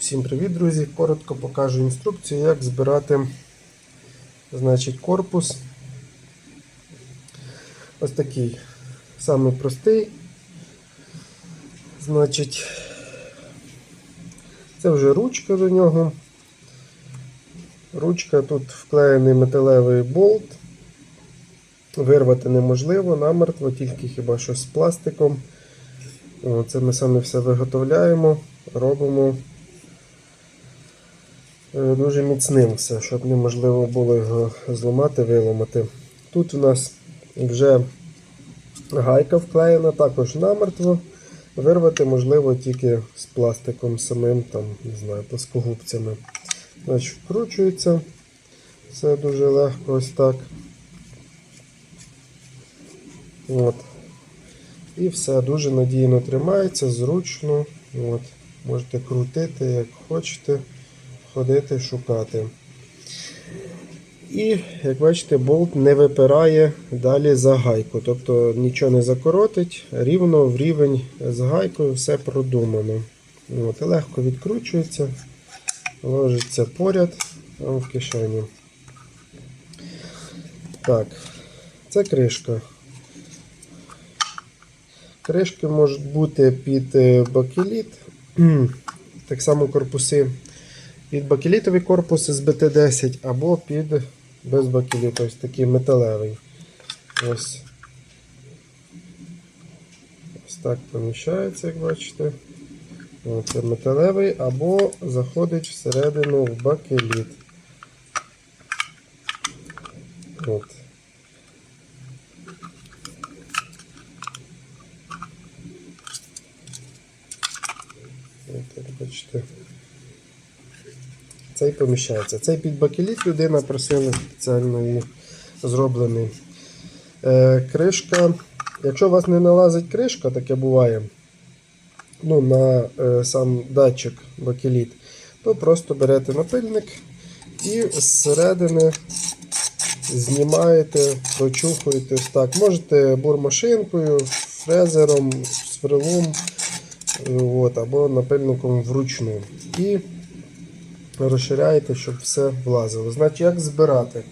Всім привіт, друзі! Коротко покажу інструкцію, як збирати значить, корпус. Ось такий самий простий. Значить, це вже ручка до нього. Ручка тут вклеєний металевий болт. Вирвати неможливо, намертво, тільки хіба що з пластиком. О, Це ми самі все виготовляємо, робимо дуже міцним все, щоб неможливо було його зламати, виламати. Тут у нас вже гайка вклеєна, також намертво. Вирвати можливо тільки з пластиком самим, там, не знаю, плоскогубцями. Значить, вкручується. Все дуже легко ось так. От. І все дуже надійно тримається, зручно. От. Можете крутити, як хочете, ходити, шукати. І, як бачите, болт не випирає далі за гайку. Тобто нічого не закоротить, рівно в рівень з гайкою все продумано. От. Легко відкручується, ложиться поряд в кишені. Так, це кришка. Кришки можуть бути під е, бакеліт, так само корпуси під бакелітовий корпус з БТ-10 або під без бакеліту, ось такий металевий. Ось Ось так поміщається, як бачите. Це металевий або заходить всередину в бакеліт. От. От, бачите. Цей поміщається. Цей під бакеліт людина просила спеціально і зроблений. Е, кришка. Якщо у вас не налазить кришка, таке буває, ну, на е, сам датчик бакеліт, то просто берете напильник і зсередини знімаєте, прочухуєте так. Можете бурмашинкою, фрезером, сверлом от, або напильником вручну. І розширяєте, щоб все влазило. Значить, як збирати?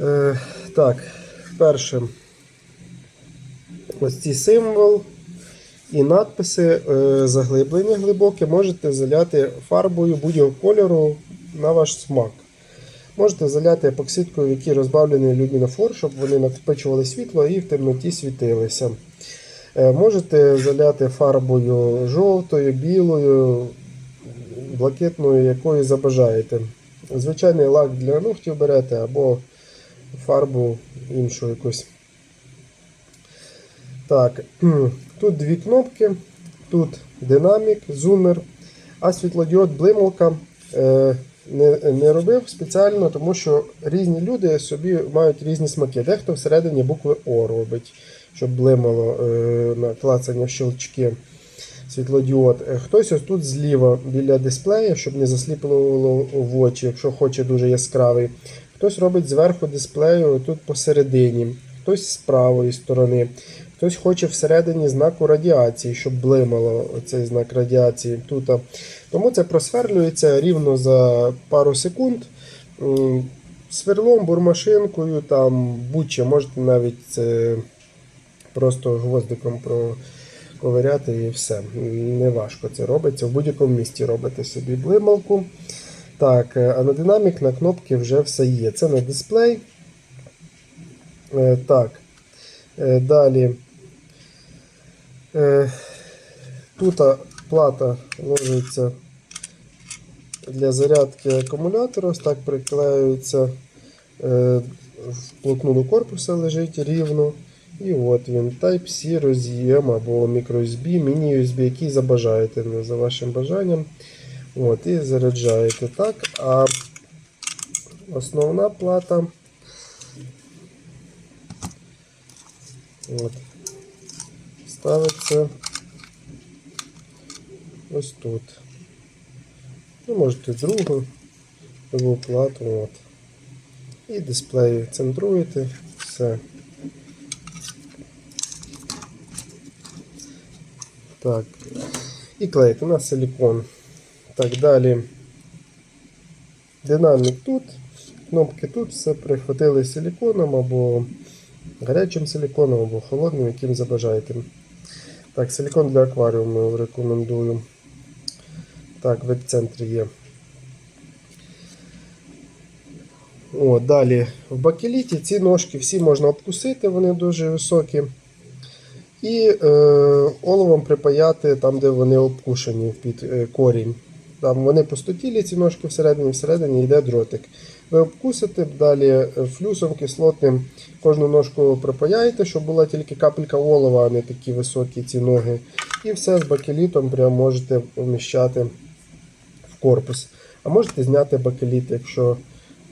Е, Так, перше, ось цей символ і надписи, е, заглиблення глибоке, можете заляти фарбою будь-якого кольору на ваш смак. Можете заляти епоксидкою, в якій розбавлений люмінофор, щоб вони накопичували світло і в темноті світилися. Е, Можете заляти фарбою жовтою, білою, блакитною, якою забажаєте. Звичайний лак для ногтів берете або фарбу іншу якусь. Так, тут дві кнопки, тут динамік, зумер, а світлодіод блималка е, не, не робив спеціально, тому що різні люди собі мають різні смаки. Дехто всередині букви О робить, щоб блимало е, на клацання щелчки світлодіод. Е, Хтось ось тут зліва біля дисплея, щоб не засліплювало в очі, якщо хоче дуже яскравий. Хтось робить зверху дисплею тут посередині, хтось з правої сторони. Хтось хоче всередині знаку радіації, щоб блимало цей знак радіації. тут. Тому це просверлюється рівно за пару секунд. Сверлом, бурмашинкою, там будь-що, можете навіть це просто гвоздиком проковиряти і все. Не важко це робиться. В будь-якому місці робите собі блималку. Так, е, а на кнопки вже все є. Це на дисплей. Е, Так. Е, Далі. Тут плата ложиться для зарядки акумулятора. Ось так приклеюється. Вплотну до корпуса лежить рівно. І от він Type-C роз'єм або microUSB, міні-USB, який забажаєте за вашим бажанням. От, І заряджаєте так. А основна плата от, ставиться ось тут. Ну, можете другу другу плату. От. І дисплей центруєте, все. Так. І клеїти на силікон. Так, далі. Динамік тут, кнопки тут, все прихватили силіконом або гарячим силіконом, або холодним, яким забажаєте. Так, силікон для акваріуму рекомендую. Так, в епіцентрі є. О, далі в бакеліті ці ножки всі можна обкусити, вони дуже високі. І е, оловом припаяти там, де вони обкушені під е, корінь. Там вони пустотілі, ці ножки всередині, всередині йде дротик. Ви обкусите, далі е, флюсом кислотним кожну ножку припаяєте, щоб була тільки капелька олова, а не такі високі ці ноги. І все з бакелітом прямо можете вміщати в корпус. А можете зняти бакеліт, якщо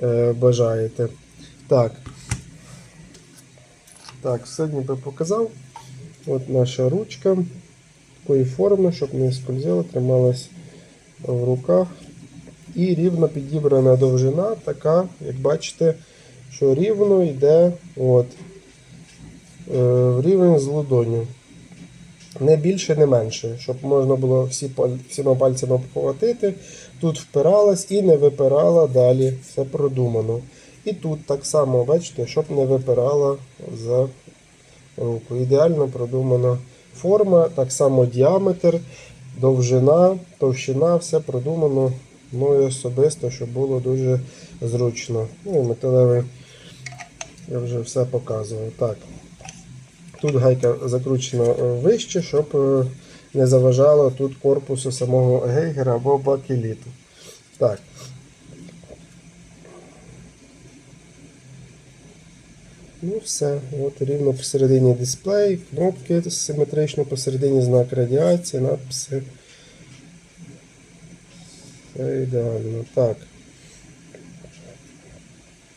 е, бажаєте. Так. Так, все ніби показав. От наша ручка такої форми, щоб не скользила, трималась в руках. І рівно підібрана довжина, така, як бачите, що рівно йде от, е, в рівень з ладоню. Не більше, не менше, щоб можна було всі, всіма пальцями обхватити. Тут впиралась і не випирала далі. Все продумано. І тут так само, бачите, щоб не випирала за руку. Ідеально продумана форма, так само діаметр, довжина, товщина, все продумано мною особисто, щоб було дуже зручно. Ну металевий я вже все показував. Так. Тут гайка закручена е, вище, щоб е, не заважало тут корпусу самого гейгера або бакеліту. Так. Ну все, от рівно посередині дисплей, кнопки симетрично посередині знак радіації, надписи. Все ідеально. Так.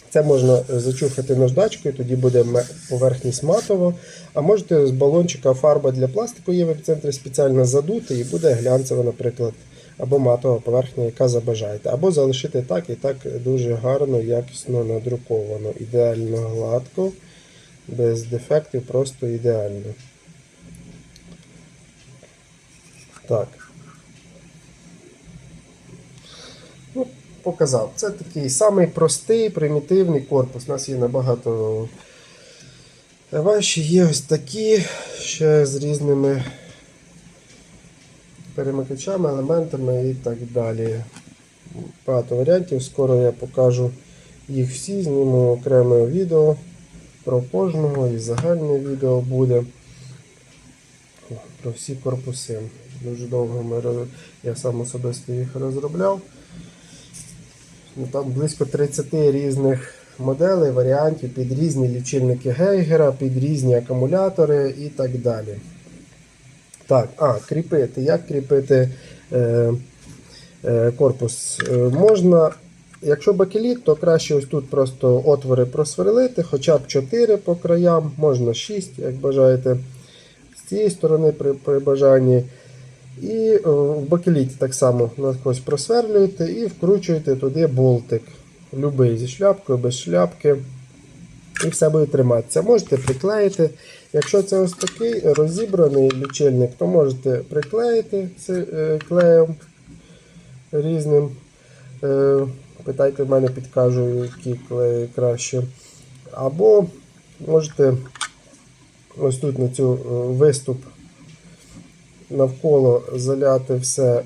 Це можна зачухати наждачкою, тоді буде поверхність матова. А можете з балончика фарба для пластику є в епіцентрі спеціально задути і буде глянцева, наприклад, або матова поверхня, яка забажаєте. Або залишити так і так дуже гарно, якісно надруковано. Ідеально гладко, без дефектів, просто ідеально. Так. Ну, показав. Це такий самий простий, примітивний корпус. У нас є набагато важчі. Є ось такі, ще з різними перемикачами, елементами і так далі. Багато варіантів. Скоро я покажу їх всі, зніму окреме відео про кожного і загальне відео буде про всі корпуси. Дуже довго ми, я сам особисто їх розробляв. Ну, Там близько 30 різних моделей, варіантів під різні лічильники Гейгера, під різні акумулятори і так далі. Так, а, кріпити. Як кріпити е, е, корпус? Е, можна, якщо бакеліт, то краще ось тут просто отвори просверлити, хоча б 4 по краям, можна 6, як бажаєте. З цієї сторони при, при бажанні. І е, в бакеліті так само наскось просверлюєте і вкручуєте туди болтик. Любий зі шляпкою, без шляпки. І все буде триматися. Можете приклеїти. Якщо це ось такий розібраний лічильник, то можете приклеїти це, е, клеєм різним. Е, питайте в мене, підкажу, які клеї краще. Або можете ось тут на цю е, виступ навколо заляти все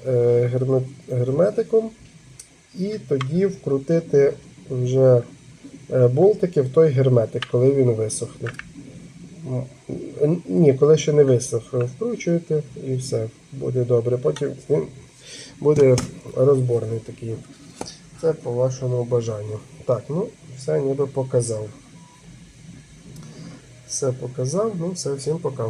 герметиком і тоді вкрутити вже болтики в той герметик, коли він висохне. Ну, Ні, коли ще не висох, вкручуєте і все, буде добре. Потім він буде розборний такий. Це по вашому бажанню. Так, ну, все ніби показав. Все показав, ну все, всім пока.